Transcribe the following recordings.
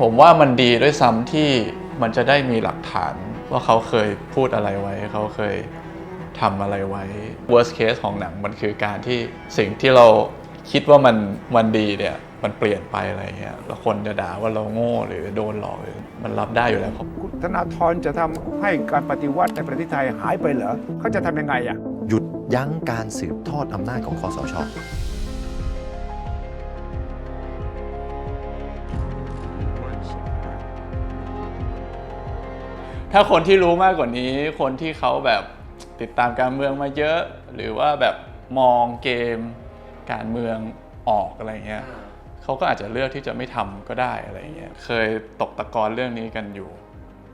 ผมว่ามันดีด้วยซ้ำที่มันจะได้มีหลักฐานว่าเขาเคยพูดอะไรไว้ เขาเคยทำอะไรไว้ worst case ของหนังมันคือการที่สิ่งที่เราคิดว่ามันมันดีเนี่ยมันเปลี่ยนไปอะไรเงี้ยแล้วคนจะด่าว่าเราโง่หรือโดนหลอกหรือมันรับได้อยู่แล้วครับคุณธนาธรจะทำให้การปฏิวัติในประเทศไทยหายไปเหรอเขาจะทำยังไงอะหยุดยั้งการสืบทอดอำนาจของคอสช ถ้าคนที่รู้มากกว่านี้ คนที่เขาแบบติดตามการเมืองมาเยอะ หรือว่าแบบมองเกม การเมืองออกอะไรเงี้ยเขาก็อาจจะเลือกที่จะไม่ทำก็ได้อะไรเงี้ยเคยตกตะกอนเรื่องนี้กันอยู่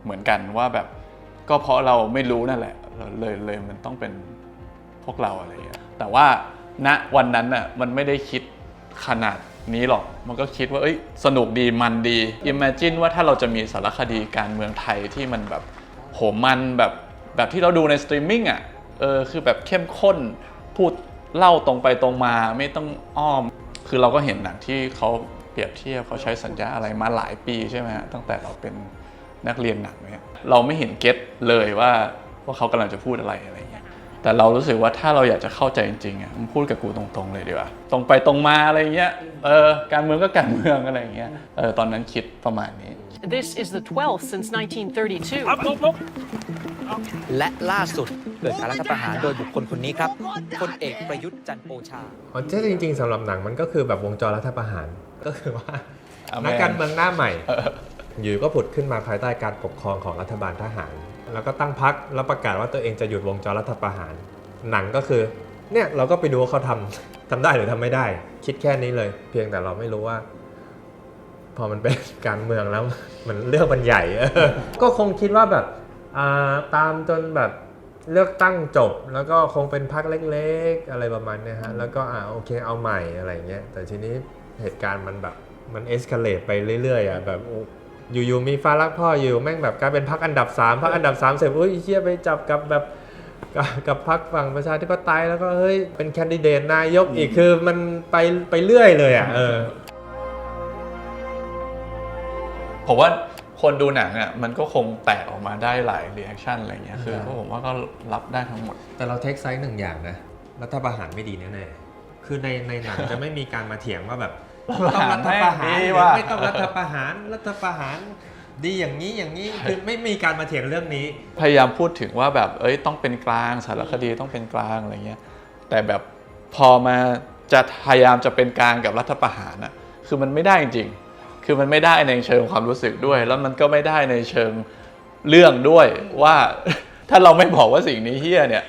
เหมือนกันว่าแบบก็เพราะเราไม่รู้นั่นแหละเลยเลยมันต้องเป็นพวกเราอะไรเงี้ยแต่ว่าณวันนั้นน่ะมันไม่ได้คิดขนาด นี้หรอก มันก็คิดว่าเอ้ยสนุกดีมันดี Imagine ว่าถ้าเราจะมีสารคดีการเมืองไทยที่มันแบบโหมันแบบแบบที่เราดูในสตรีมมิ่งอะเออคือแบบเข้มข้นพูดเล่าตรงไปตรงมาไม่ต้องอ้อม คือเราก็เห็นหนังที่เขาเปรียบเทียบเขาใช้สัญญาอะไรมาหลายปีใช่ไหมฮะตั้งแต่เราเป็นนักเรียนหนังเนี่ยเราไม่เห็นเก็ตเลยว่าว่าเขากำลังจะพูดอะไรอะไร แต่เรารู้สึกว่าถ้าเราอยากจะเข้าใจจริงๆอะมึงพูดกับกูตรงๆเลยดีกว่า ตรงไปตรงมาอะไรเงี้ย เออ การเมืองก็การเมืองอะไรเงี้ย เออ ตอนนั้นคิดประมาณนี้ This is the 12th since 1932. และล่าสุดเกิดการรัฐประหารโดยบุคคลคนนี้ครับพลเอกประยุทธ์จันทร์โอชาอ๋อที่จริงๆสำหรับหนังมันก็คือแบบวงจรรัฐประหารก็คือว่าอะนักแม่งการเมืองหน้าใหม่อยู่ก็ผุดขึ้นมาภายใต้การปกครองของรัฐบาลทหาร แล้วก็ตั้งพักแล้วประกาศว่าตัวเองจะหยุดวงจรรัฐประหาร หนังก็คือเนี่ยเราก็ไปดูว่าเขาทำทำได้หรือทำไม่ได้ คิดแค่นี้เลย เพียงแต่เราไม่รู้ว่า พอมันเป็นการเมืองแล้วมันเรื่องมันใหญ่ก็คงคิดว่าแบบาตามจนแบบเลือกตั้งจบแล้วก็คงเป็นพักเล็กๆ อะไรประมาณนี้ฮะแล้วก็อ่าโอเคเอาใหม่อะไรเงี้ยแต่ทีนี้เหตุการณ์มันแบบมันเอ็กซ์คาเลตไปเรื่อยๆอะแบบ อ้อยู่ๆมีฟ้ารักพ่ออยู่แม่งแบบกลายเป็นพักอันดับ3พักอันดับ3เสร็จอุ้ยไอ้เชี่ยไปจับกับแบบกับกับพักฝั่งประชาธิปไตยแล้วก็เฮ้ยเป็นแคนดิเดตนายกอีกคือมันไปไปเรื่อยเลยอะเออผมว่าคนดูหนังอะมันก็คงแตกออกมาได้หลายรีแอคชั่นอะไรเงี้ยคือใช่ผมว่าก็รับได้ทั้งหมด แต่เราเทคไซส์หนึ่งอย่างนะรัฐประหารไม่ดีแน่ๆคือในในหนังจะไม่มีการมาเถียงว่าแบบ ต้องรัฐประหารไม่หรือว่าไม่ต้องรัฐประหารรัฐประหาร ดีอย่างนี้อย่างนี้คือไม่มีการมาเถียงเรื่องนี้ พยายามพูดถึงว่าแบบเอ้ยต้องเป็นกลางสารคดีต้องเป็นกลางอะไรเงี้ยแต่แบบพอมาจะพยายามจะเป็นกลางกับรัฐประหารอะคือมันไม่ได้จริงๆคือมันไม่ได้ในเชิงความรู้สึกด้วย แล้วมันก็ไม่ได้ในเชิงเรื่องด้วยว่าถ้าเราไม่บอกว่าสิ่งนี้เฮี้ยเนี่ย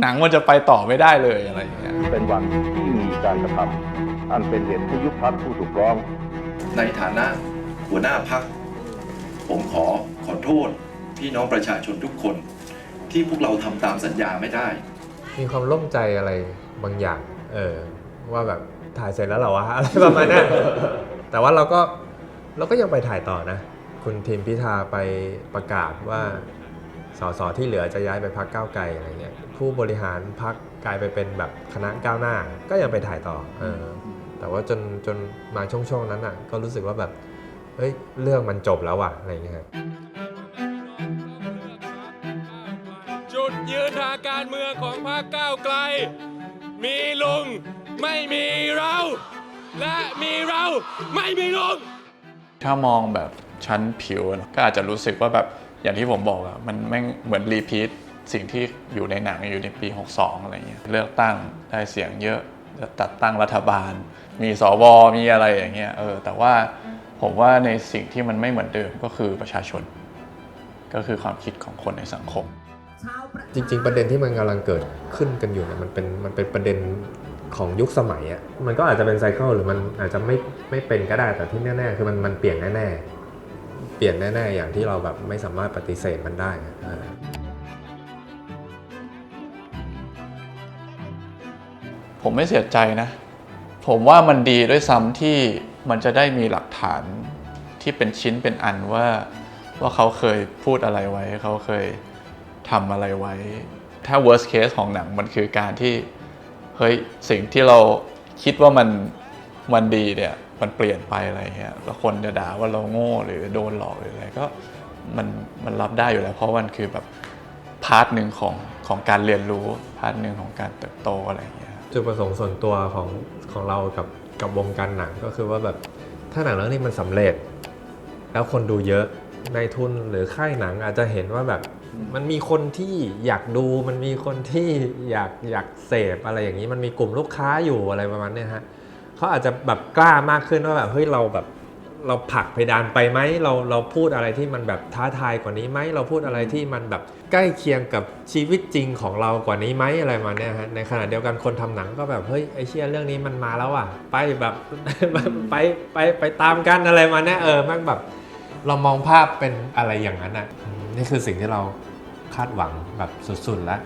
หนังมันจะไปต่อไม่ได้เลยอะไรอย่างเงี้ยเป็นวันที่มีการกระทำ อันเป็นเหตุให้ยุบพักผู้ถูกร้อง ในฐานะหัวหน้าพัก ผมขอขอโทษพี่น้องประชาชนทุกคน ที่พวกเราทำตามสัญญาไม่ได้ มีความโล่งใจอะไรบางอย่าง เออ ว่าแบบถ่ายเสร็จแล้วเหรอวะอะไรประมาณเนี้ยแต่ว่าเราก็เราก็ยังไปถ่ายต่อนะ คุณทีมพิธาไปประกาศว่า สสที่เหลือจะย้ายไปพักก้าวไกลอะไรเงี้ยผู้บริหารพักกลายไปเป็นแบบคณะก้าวหน้าก็ยังไปถ่ายต่อเออแต่ว่าจนจนมาช่วงช่วงๆนั้นอะก็รู้สึกว่าแบบเฮ้ยเรื่องมันจบแล้วว่ะอะไรเงี้ยจุดยืนทางการเมืองของพรรคก้าวไกล มีลุงไม่มีเรา และมีเราไม่มีลุงถ้ามองแบบชั้นผิวอะก็อาจจะรู้สึกว่าแบบ อย่างที่ผมบอกอะมันแม่งเหมือนรีพีทสิ่งที่อยู่ในหนังอยู่ในปี 62 อะไรเงี้ยเลือกตั้งได้เสียงเยอะจะตัดตั้งรัฐบาล มีสวมีอะไรอย่างเงี้ยเออแต่ว่าผมว่าในสิ่งที่มันไม่เหมือนเดิมก็คือประชาชน ก็คือความคิดของคนในสังคม จริง ๆ ประเด็นที่มันกำลังเกิดขึ้นกันอยู่เนี่ยมันเป็นมันเป็นประเด็นของยุคสมัยอะ่ะมันก็อาจจะเป็นไซเคิลหรือมันอาจจะไม่ไม่เป็นก็ได้แต่ที่แน่ๆคือมันมันเปลี่ยนแน่ๆ ลี่ยนแน่ๆ อย่างที่เราแบบไม่สามารถปฏิเสธมันได้ผมไม่เสียใจนะ ผมว่ามันดีด้วยซ้ำที่มันจะได้มีหลักฐานที่เป็นชิ้นเป็นอันว่าว่าเขาเคยพูดอะไรไว้ เขาเคยทำอะไรไว้ ถ้า worst case ของหนังมันคือการที่ เฮ้ย สิ่งที่เราคิดว่ามันมันดีเนี่ย มันเปลี่ยนไปอะไรเงี้ยแล้วคนจะด่าว่าเราโง่หรือโดนหลอกหรืออะไรก็มันมันรับได้อยู่แล้ว เพราะมันคือแบบพาร์ทหนึ่งของของการเรียนรู้พาร์ทหนึ่งของการเติบโตอะไรเงี้ยจุดประสงค์ส่วนตัวของของเรากับกับวงการหนังก็คือว่าแบบถ้าหนังเรื่องนี้มันสำเร็จ แล้วคนดูเยอะในทุนหรือค่ายหนังอาจจะเห็นว่าแบบมันมีคนที่อยากดูมันมีคนที่อยากอยากเสพอะไรอย่างนี้มันมีกลุ่มลูกค้าอยู่อะไรประมาณนี้ฮะ เขาอาจจะแบบกล้ามากขึ้นว่าแบบเฮ้ยเราแบบเราผักเพดานไปไหมเราเราพูดอะไรที่มันแบบท้าทายกว่านี้ไหมเราพูดอะไรที่มันแบบใกล้เคียงกับชีวิตจริงของเรากว่านี้ไหมอะไรมาเนี่ยฮะในขณะเดียวกันคนทำหนังก็แบบเฮ้ยไอเชี่ยเรื่องนี้มันมาแล้วอะไปแบบไปไปไปตามกันอะไรมาเนี่ยเออม่งแบบเรามองภาพเป็นอะไรอย่างนั้นอะนี่คือสิ่งที่เราคาดหวังแบบสุดๆแล้ว